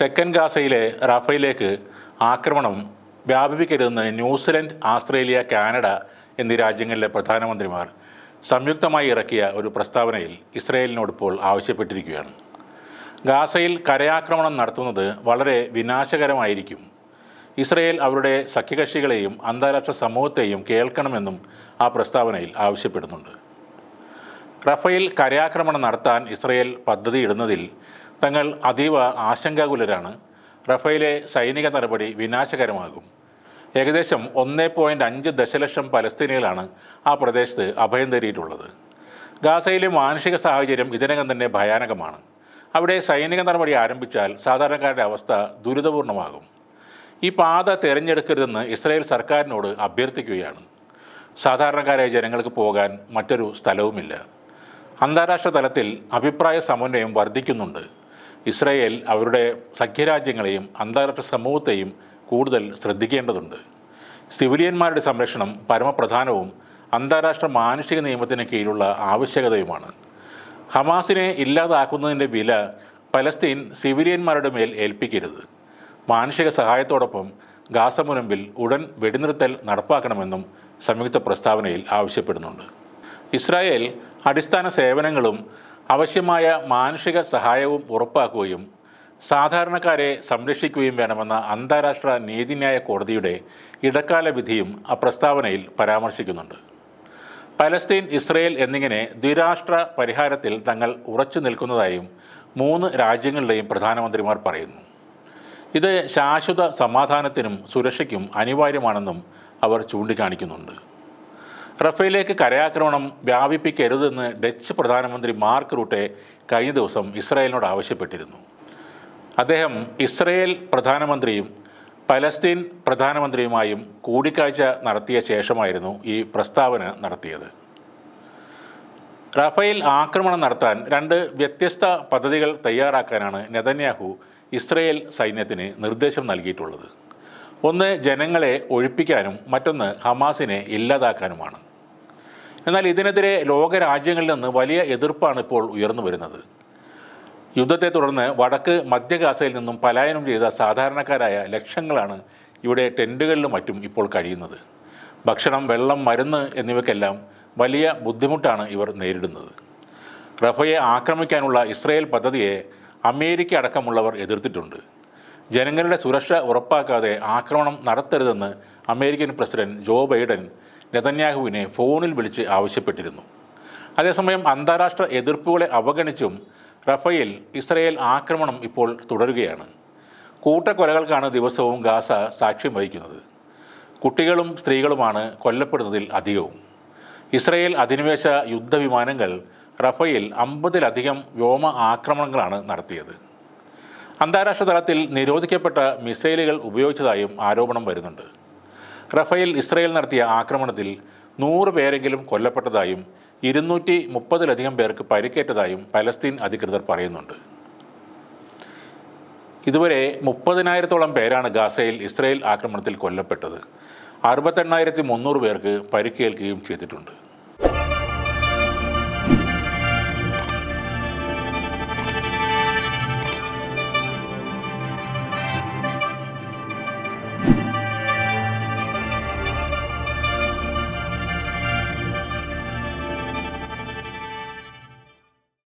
തെക്കൻ ഗാസയിലെ റഫയിലേക്ക് ആക്രമണം വ്യാപിപ്പിക്കരുതെന്ന് ന്യൂസിലൻഡ് ആസ്ട്രേലിയ കാനഡ എന്നീ രാജ്യങ്ങളിലെ പ്രധാനമന്ത്രിമാർ സംയുക്തമായി ഇറക്കിയ ഒരു പ്രസ്താവനയിൽ ഇസ്രയേലിനോട് ഇപ്പോൾ ആവശ്യപ്പെട്ടിരിക്കുകയാണ്. ഗാസയിൽ കരയാക്രമണം നടത്തുന്നത് വളരെ വിനാശകരമായിരിക്കും. ഇസ്രയേൽ അവരുടെ സഖ്യകക്ഷികളെയും അന്താരാഷ്ട്ര സമൂഹത്തെയും കേൾക്കണമെന്നും ആ പ്രസ്താവനയിൽ ആവശ്യപ്പെടുന്നുണ്ട്. റഫേൽ കരയാക്രമണം നടത്താൻ ഇസ്രയേൽ പദ്ധതിയിടുന്നതിൽ തങ്ങൾ അതീവ ആശങ്കാകുലരാണ്. റഫേലെ സൈനിക നടപടി വിനാശകരമാകും. ഏകദേശം ഒന്നേ പോയിന്റ് അഞ്ച് ദശലക്ഷം പലസ്തീനികളാണ് ആ പ്രദേശത്ത് അഭയം തേടിയിട്ടുള്ളത്. ഗാസയിലെ മാനുഷിക സാഹചര്യം ഇതിനകം തന്നെ ഭയാനകമാണ്. അവിടെ സൈനിക നടപടി ആരംഭിച്ചാൽ സാധാരണക്കാരുടെ അവസ്ഥ ദുരിതപൂർണമാകും ഈ പാത തിരഞ്ഞെടുക്കരുതെന്ന് ഇസ്രായേൽ സർക്കാരിനോട് അഭ്യർത്ഥിക്കുകയാണ്. സാധാരണക്കാരായ ജനങ്ങൾക്ക് പോകാൻ മറ്റൊരു സ്ഥലവുമില്ല. അന്താരാഷ്ട്ര തലത്തിൽ അഭിപ്രായ സമന്വയം വർദ്ധിക്കുന്നുണ്ട്. ഇസ്രായേൽ അവരുടെ സഖ്യരാജ്യങ്ങളെയും അന്താരാഷ്ട്ര സമൂഹത്തെയും കൂടുതൽ ശ്രദ്ധിക്കേണ്ടതുണ്ട്. സിവിലിയന്മാരുടെ സംരക്ഷണം പരമപ്രധാനവും അന്താരാഷ്ട്ര മാനുഷിക നിയമത്തിന് കീഴിലുള്ള ആവശ്യകതയുമാണ്. ഹമാസിനെ ഇല്ലാതാക്കുന്നതിന്റെ വില പലസ്തീൻ സിവിലിയന്മാരുടെ മേൽ ഏൽപ്പിക്കരുത്. മാനുഷിക സഹായത്തോടൊപ്പം ഗാസ മുനമ്പിൽ ഉടൻ വെടിനിർത്തൽ നടപ്പാക്കണമെന്നും സംയുക്ത പ്രസ്താവനയിൽ ആവശ്യപ്പെടുന്നുണ്ട്. ഇസ്രായേൽ അടിസ്ഥാന സേവനങ്ങളും ആവശ്യമായ മാനുഷിക സഹായവും ഉറപ്പാക്കുകയും സാധാരണക്കാരെ സംരക്ഷിക്കുകയും വേണമെന്ന അന്താരാഷ്ട്ര നീതിന്യായ കോടതിയുടെ ഇടക്കാല വിധിയും ആ പ്രസ്താവനയിൽ പരാമർശിക്കുന്നുണ്ട്. പലസ്തീൻ ഇസ്രയേൽ എന്നിങ്ങനെ ദ്വിരാഷ്ട്ര പരിഹാരത്തിൽ തങ്ങൾ ഉറച്ചു നിൽക്കുന്നതായും മൂന്ന് രാജ്യങ്ങളുടെയും പ്രധാനമന്ത്രിമാർ പറയുന്നു. ഇത് ശാശ്വത സമാധാനത്തിനും സുരക്ഷയ്ക്കും അനിവാര്യമാണെന്നും അവർ ചൂണ്ടിക്കാണിക്കുന്നുണ്ട്. റഫേലേക്ക് കരയാക്രമണം വ്യാപിപ്പിക്കരുതെന്ന് ഡച്ച് പ്രധാനമന്ത്രി മാർക്ക് റൂട്ടെ കഴിഞ്ഞ ദിവസം ഇസ്രായേലിനോട് ആവശ്യപ്പെട്ടിരുന്നു. അദ്ദേഹം ഇസ്രയേൽ പ്രധാനമന്ത്രിയും പലസ്തീൻ പ്രധാനമന്ത്രിയുമായും കൂടിക്കാഴ്ച നടത്തിയ ശേഷമായിരുന്നു ഈ പ്രസ്താവന നടത്തിയത്. റഫേൽ ആക്രമണം നടത്താൻ രണ്ട് വ്യത്യസ്ത പദ്ധതികൾ തയ്യാറാക്കാനാണ് നെതന്യാഹു ഇസ്രയേൽ സൈന്യത്തിന് നിർദ്ദേശം നൽകിയിട്ടുള്ളത്. ഒന്ന് ജനങ്ങളെ ഒഴിപ്പിക്കാനും മറ്റൊന്ന് ഹമാസിനെ ഇല്ലാതാക്കാനുമാണ്. എന്നാൽ ഇതിനെതിരെ ലോകരാജ്യങ്ങളിൽ നിന്ന് വലിയ എതിർപ്പാണ് ഇപ്പോൾ ഉയർന്നു വരുന്നത്. യുദ്ധത്തെ തുടർന്ന് വടക്ക് മധ്യ ഗാസയിൽ നിന്നും പലായനം ചെയ്ത സാധാരണക്കാരായ ലക്ഷങ്ങളാണ് ഇവിടെ ടെന്റുകളിലും മറ്റും ഇപ്പോൾ കഴിയുന്നത്. ഭക്ഷണം വെള്ളം മരുന്ന് എന്നിവയ്ക്കെല്ലാം വലിയ ബുദ്ധിമുട്ടാണ് ഇവർ നേരിടുന്നത്. റഫയെ ആക്രമിക്കാനുള്ള ഇസ്രയേൽ പദ്ധതിയെ അമേരിക്ക അടക്കമുള്ളവർ എതിർത്തിട്ടുണ്ട്. ജനങ്ങളുടെ സുരക്ഷ ഉറപ്പാക്കാതെ ആക്രമണം നടത്തരുതെന്ന് അമേരിക്കൻ പ്രസിഡന്റ് ജോ ബൈഡൻ നെതന്യാഹുവിനെ ഫോണിൽ വിളിച്ച് ആവശ്യപ്പെട്ടിരുന്നു. അതേസമയം അന്താരാഷ്ട്ര എതിർപ്പുകളെ അവഗണിച്ചും റഫയിൽ ഇസ്രയേൽ ആക്രമണം ഇപ്പോൾ തുടരുകയാണ്. കൂട്ടക്കൊലകൾക്കാണ് ദിവസവും ഗാസ സാക്ഷ്യം വഹിക്കുന്നത്. കുട്ടികളും സ്ത്രീകളുമാണ് കൊല്ലപ്പെടുന്നതിൽ അധികവും. ഇസ്രയേൽ അധിനിവേശ യുദ്ധവിമാനങ്ങൾ റഫേൽ അമ്പതിലധികം വ്യോമ ആക്രമണങ്ങളാണ് നടത്തിയത്. അന്താരാഷ്ട്ര തലത്തിൽ നിരോധിക്കപ്പെട്ട മിസൈലുകൾ ഉപയോഗിച്ചതായും ആരോപണം വരുന്നുണ്ട്. റഫേൽ ഇസ്രയേൽ നടത്തിയ ആക്രമണത്തിൽ നൂറ് പേരെങ്കിലും കൊല്ലപ്പെട്ടതായും ഇരുന്നൂറ്റി മുപ്പതിലധികം പേർക്ക് പരിക്കേറ്റതായും പലസ്തീൻ അധികൃതർ പറയുന്നുണ്ട്. ഇതുവരെ മുപ്പതിനായിരത്തോളം പേരാണ് ഗാസയിൽ ഇസ്രയേൽ ആക്രമണത്തിൽ കൊല്ലപ്പെട്ടത്. അറുപത്തെണ്ണായിരത്തി മുന്നൂറ് പേർക്ക് പരിക്കേൽക്കുകയും ചെയ്തിട്ടുണ്ട്.